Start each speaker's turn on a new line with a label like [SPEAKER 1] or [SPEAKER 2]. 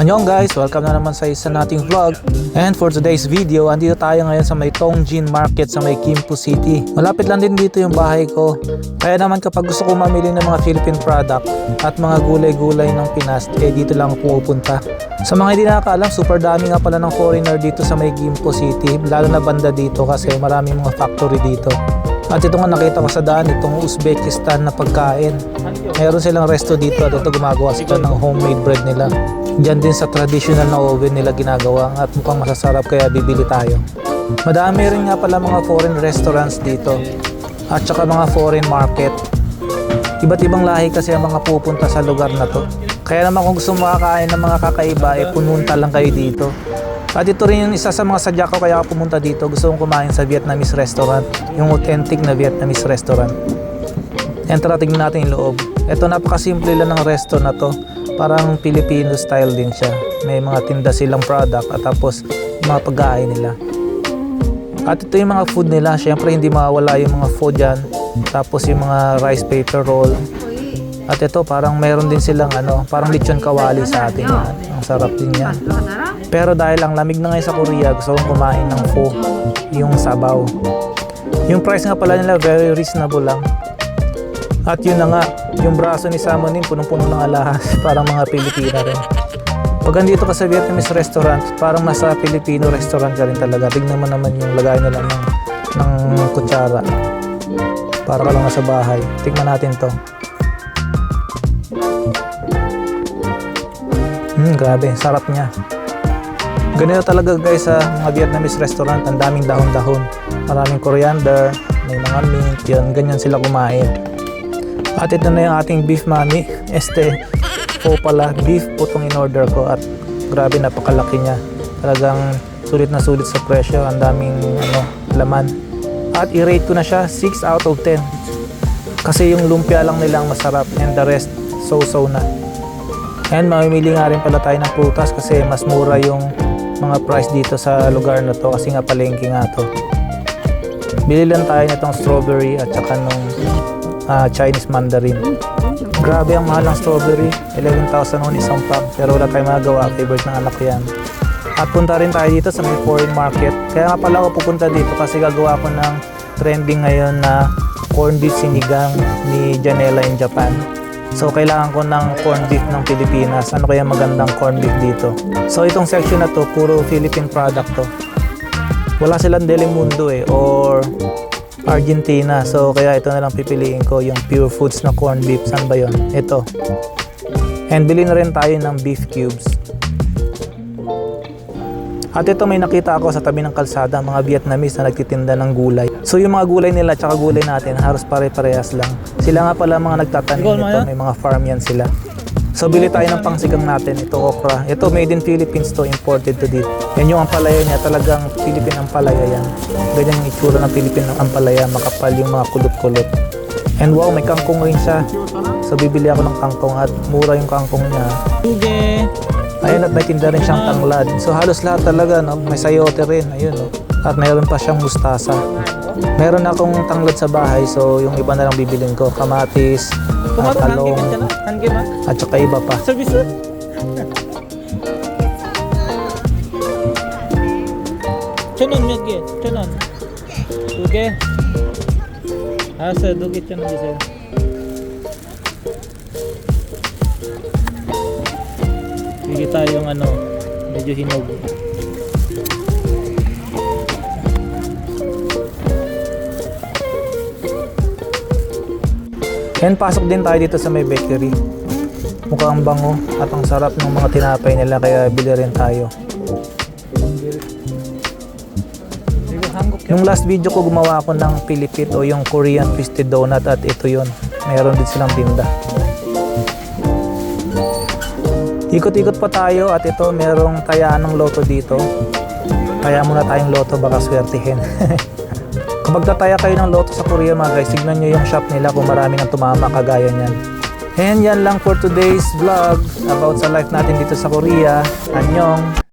[SPEAKER 1] Annyeong guys! Welcome na naman sa isa nating vlog. And for today's video, andito tayo ngayon sa may Tongjin Market sa may Kimpo City. Malapit lang din dito yung bahay ko. Kaya naman kapag gusto ko mamili ng mga Philippine product at mga gulay-gulay ng Pinas, eh dito lang ako pupunta. Sa mga hindi nakakaalam, super dami nga pala ng foreigner dito sa may Kimpo City. Lalo na banda dito kasi maraming mga factory dito. At ito nga nakita ko sa daan, itong Uzbekistan na pagkain. Meron silang resto dito at ito gumagawa sila ng homemade bread nila. Diyan din sa traditional na oven nila ginagawa at mukhang masasarap kaya bibili tayo. Madami rin nga pala mga foreign restaurants dito at saka mga foreign market. Iba't ibang lahi kasi ang mga pupunta sa lugar na to. Kaya naman kung gusto makakain ng mga kakaiba, eh pumunta lang kayo dito. At ito rin yung isa sa mga sadya ko kaya ako pumunta dito. Gusto kong kumain sa Vietnamese restaurant. Yung authentic na Vietnamese restaurant. Yan tara tingnan natin yung loob. Ito napakasimple lang ng resto na to. Parang Filipino style din siya. May mga tinda silang product at tapos mga pagkain nila. At ito yung mga food nila. Siyempre hindi mawala yung mga food dyan. Tapos yung mga rice paper roll. At ito parang meron din silang ano, parang lechon kawali sa atin. Ang sarap din yan. Pero dahil ang lamig na ngayon sa Korea, gusto kong kumain ng pho, yung sabaw. Yung price nga pala nila very reasonable lang. At yun na nga, yung braso ni Samonin punong-puno ng alahas, parang mga Pilipina rin. Pag andito ka sa Vietnamese restaurant, parang nasa Filipino restaurant ka rin talaga. Tignan mo naman yung lagay nila ng, ng kutsara. Para ka lang nasa bahay. Tignan natin to. Hmm, grabe, sarap niya. Ganito talaga guys sa mga Vietnamese restaurant, ang daming dahon-dahon. Maraming coriander, may mga mint, yun, ganyan sila kumain. At ito na yung ating beef mami. Este, po pala, beef po itong in-order ko at grabe napakalaki niya. Talagang sulit na sulit sa presyo, ang daming ano, laman. At i-rate ko na siya 6 out of 10. Kasi yung lumpia lang nila ang masarap and the rest so-so na. And mamimili nga rin pala tayo ng prutas kasi mas mura yung mga price dito sa lugar na to kasi nga palengke nga to. Bili lang tayo nitong strawberry at saka nung ah, Chinese mandarin. Grabe ang mahal ng strawberry. 11,000 on isang pack. Pero wala tayong magagawa. Favorite ng anak ko yan. At punta rin tayo dito sa may foreign market. Kaya nga pala ako pupunta dito kasi gagawa ko ng trending ngayon na corned beef sinigang ni Janela in Japan. So kailangan ko ng corned beef ng Pilipinas. Ano kaya magandang corned beef dito? So itong section na to, puro Philippine product to. Wala silang Delimundo eh or Argentina. So kaya ito na lang pipiliin ko yung Pure Foods na corned beef. Saan ba yon? Ito. And bili na rin tayo ng beef cubes. At ito may nakita ako sa tabi ng kalsada, mga Vietnamese na nagtitinda ng gulay. So yung mga gulay nila tsaka gulay natin, halos pare-parehas lang. Sila nga pala mga nagtatanim nito, may mga farm yan sila. So bili tayo ng pangsigang natin, ito okra. Ito made in Philippines to, imported to dito. Yan yung ampalaya niya, talagang Philippine ampalaya yan. Ganyan yung itsura ng Philippine ampalaya, makapal yung mga kulot-kulot. And wow, may kangkong rin siya. So bibili ako ng kangkong at mura yung kangkong niya.
[SPEAKER 2] Suge.
[SPEAKER 1] Ayun at may tinda rin siyang tanglad. So halos lahat talaga, no? May sayote rin, ayun, no? At mayroon pa siyang mustasa. Meron akong tanglad sa bahay, so yung iba na lang bibilin ko. Kamatis,
[SPEAKER 2] Kumaga,
[SPEAKER 1] talong,
[SPEAKER 2] man.
[SPEAKER 1] at saka iba pa.
[SPEAKER 2] Service. Chanon mi ge. Chanon. Suge. Asa dugi chanon di sa'yo. Sige tayong ano, medyo hinog.
[SPEAKER 1] And pasok din tayo dito sa may bakery. Mukhang bango at ang sarap ng mga tinapay nila kaya bili rin tayo. Yung last video ko gumawa ako ng Pilipit o yung Korean twisted donut at ito yon. Meron din silang tinda. Ikot-ikot pa tayo at ito merong tayaan ng loto dito. Kaya muna tayong loto baka swertihin. Kapag tataya kayo ng loto sa Korea mga guys, tignan nyo yung shop nila kung marami nang tumama kagaya niyan. And yan lang for today's vlog about sa life natin dito sa Korea. Anyong!